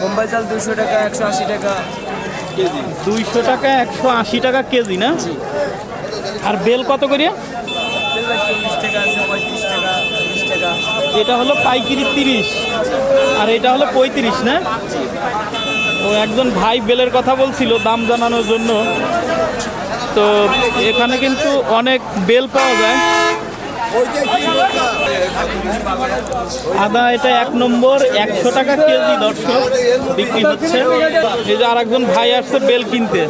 বোম্বাই চাল দুশো টাকা একশো আশি টাকা। কেজি। দুইশো টাকা একশো আশি টাকা কেজি না? আর বেল কত করে চল্লিশ টাকা আছে পঁয়ত্রিশ টাকা তিরিশ টাকা। এটা হলো পাইকিরি তিরিশ আর এটা হলো পঁয়ত্রিশ না? ও একজন ভাই বেলের কথা বলছিল দাম জানানোর জন্য। তো এখানে কিন্তু অনেক বেল পাওয়া যায়। আদা এটা এক নম্বর একশো টাকা কেজি দর্শক বিক্রি হচ্ছে। এই যে আর একজন ভাই আসছে বেল কিনতে।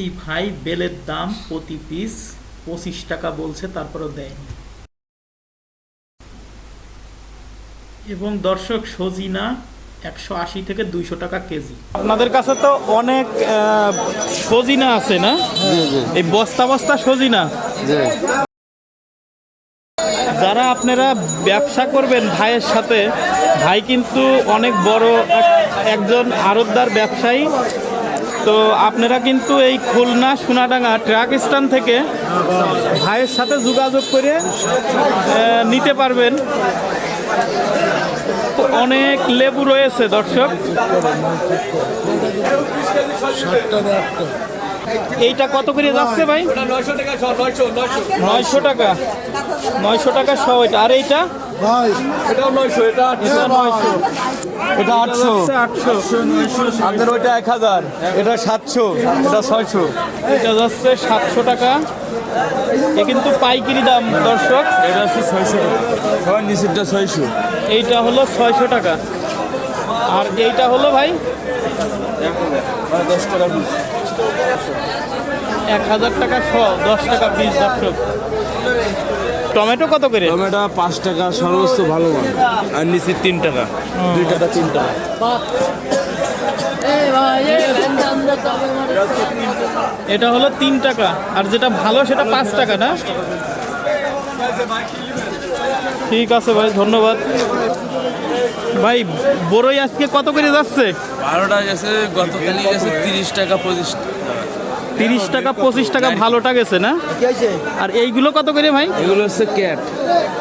এই ভাই বেলের দাম প্রতি পিস পঁচিশ টাকা বলছে তারপরেও দেয়নি। এবং দর্শক সজিনা একশো আশি থেকে দুইশো টাকা কেজি। আপনাদের কাছে তো অনেক আহ, সজিনা আছে না? এই বস্তা বস্তা সজিনা? যারা আপনারা ব্যবসা করবেন ভাইয়ের সাথে, ভাই কিন্তু অনেক বড় এক- একজন আরতদার ব্যবসায়ী। তো আপনারা কিন্তু এই খুলনা সোনাডাঙ্গা ট্রাক স্ট্যান্ড থেকে ভাইয়ের সাথে যোগাযোগ করে নিতে পারবেন। অনেক লেবু রয়েছে, দর্শক। এইটা কত করে যাচ্ছে ভাই? নয়শো টাকা নয়শো টাকা। শ এটা। আর এইটা? এটা এটা নয়শো। এটা আটশো। আটশো। আপনার ওইটা এক হাজার এটা সাতশো এটা ছয়শো। এটা যাচ্ছে সাতশো টাকা। এ কিন্তু পাইকারি দাম দর্শক। এটা হচ্ছে ছয়শো। নিচেরটা ছয়শো। এইটা হলো ছয়শো টাকা। আর এইটা হলো ভাই? দশ টাকা এক হাজার টাকা শ দশ টাকা পিস দর্শক টমেটো কত করে? টমেটো পাঁচ টাকা সর্বোচ্চ ভালো মান আর নিচে তিন টাকা। দুই টাকা তিন টাকা। এটা হলো তিন টাকা আর যেটা ভালো সেটা পাঁচ টাকা না? ঠিক আছে ভাই ধন্যবাদ। ভাই বড়ই আজকে কত করে যাচ্ছে? বারোটা গেছে গতকালই গেছে তিরিশ টাকা পঁচিশ টাকা। তিরিশ টাকা পঁচিশ টাকা ভালো ভালোটা গেছে না? আর এইগুলো কত করে ভাই? এগুলো হচ্ছে ক্যাট।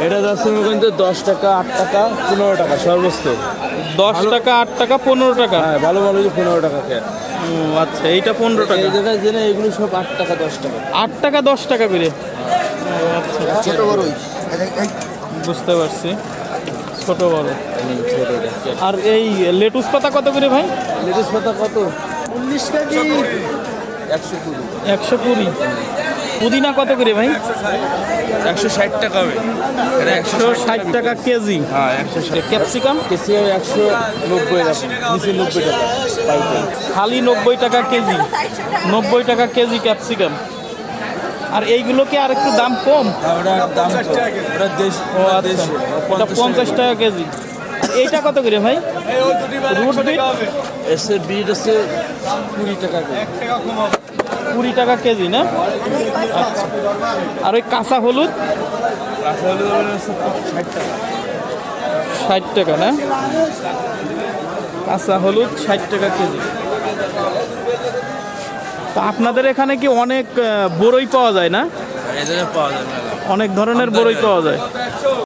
এটা যাচ্ছে মনে করেন তো দশ টাকা আট টাকা পনেরো টাকা সর্বোচ্চ দশ টাকা আট টাকা পনেরো টাকা? হ্যাঁ ভালো ভালো যে পনেরো টাকা ক্যাট। ও আচ্ছা এইটা পনেরো টাকা। জেনে এগুলো সব আট টাকা দশ টাকা। আট টাকা দশ টাকা করে? আচ্ছা ছোট বড়ই। বুঝতে পারছি। ছোট বড়। আর এই লেটুস পাতা কত করে ভাই? লেটুস পাতা কত? উনিশ কেজি। একশো কুড়ি। একশো কুড়ি। পুদিনা কত করে ভাই? একশো ষাট টাকা হবে। একশো ষাট টাকা কেজি। হ্যাঁ একশো ষাট ক্যাপসিকাম কেসি একশো নব্বই টাকা নিচে নব্বই টাকা খালি নব্বই টাকা কেজি। নব্বই টাকা কেজি ক্যাপসিকাম আর এইগুলো কি আর একটু দাম কম? ওটার দাম আচ্ছা। পঞ্চাশ টাকা কেজি। এইটা কত করে ভাই? Root bit? এসে বিট আছে কুড়ি টাকা কুড়ি টাকা কেজি না? আচ্ছা। আর ওই কাঁচা হলুদ? কাঁচা হলুদ ষাট টাকা। ষাট টাকা না? কাঁচা হলুদ ষাট টাকা কেজি। তা আপনাদের এখানে কি অনেক বড়ই পাওয়া যায় না? পাওয়া যায় না। অনেক ধরনের বড়ই পাওয়া যায়।